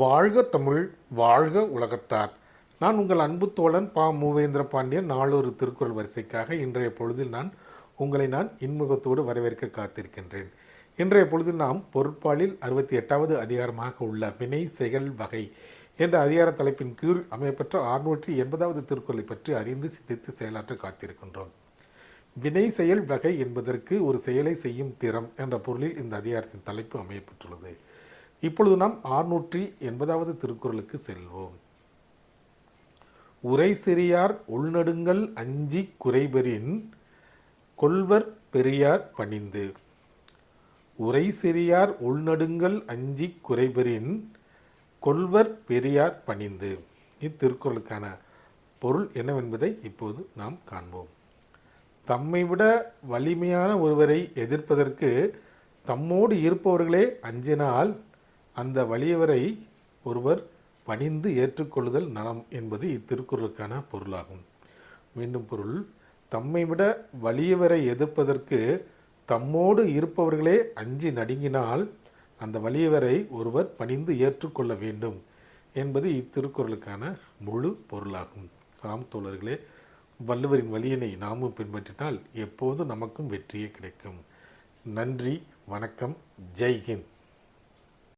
வாழ்க தமிழ் வாழ்க உலகத்தார். நான் உங்கள் அன்பு தோழன் பா. மூவேந்திர பாண்டியன் நாளொரு திருக்குறள் வரிசைக்காக இன்றைய பொழுதில் நான் உங்களை நான் இன்முகத்தோடு வரவேற்க காத்திருக்கின்றேன். இன்றைய பொழுதில் நாம் பொருட்பாலில் அறுபத்தி எட்டாவது அதிகாரமாக உள்ள வினை செயல் வகை என்ற அதிகார தலைப்பின் கீழ் அமையப்பெற்ற அறுநூற்றி எண்பதாவது திருக்குறளை பற்றி அறிந்து சிந்தித்து செயலாற்ற காத்திருக்கின்றோம். வினை செயல் வகை என்பதற்கு ஒரு செயலை செய்யும் திறம் என்ற பொருளில் இந்த அதிகாரத்தின் தலைப்பு அமையப்பட்டுள்ளது இப்பொழுது நாம் ஆறுநூற்றி எண்பதாவது திருக்குறளுக்கு செல்வோம். உரை சிறியார் உள்நடுங்கள் அஞ்சி குறைபெறின் கொள்வர் பெரியார் பணிந்து. உரை சிறியார் உள்நடுங்கள் அஞ்சி குறைபெறின் கொள்வர் பெரியார் பணிந்து. இத்திருக்குறளுக்கான பொருள் என்னவென்பதை இப்போது நாம் காண்போம். தம்மை விட வலிமையான ஒருவரை எதிர்ப்பதற்கு தம்மோடு இருப்பவர்களே அஞ்சினால் அந்த வலியவரை ஒருவர் பணிந்து ஏற்றுக்கொள்ளுதல் நலம் என்பது இத்திருக்குறளுக்கான பொருளாகும். மீண்டும் பொருள் தம்மை விட வலியவரை எதிர்ப்பதற்கு தம்மோடு இருப்பவர்களே அஞ்சி நடுங்கினால் அந்த வலியவரை ஒருவர் பணிந்து ஏற்றுக்கொள்ள வேண்டும் என்பது இத்திருக்குறளுக்கான முழு பொருளாகும். ஆம் தோழர்களே வள்ளுவரின் வழியினை நாமும் பின்பற்றினால் எப்போது நமக்கும் வெற்றியே கிடைக்கும். நன்றி வணக்கம் ஜெய்ஹிந்த்.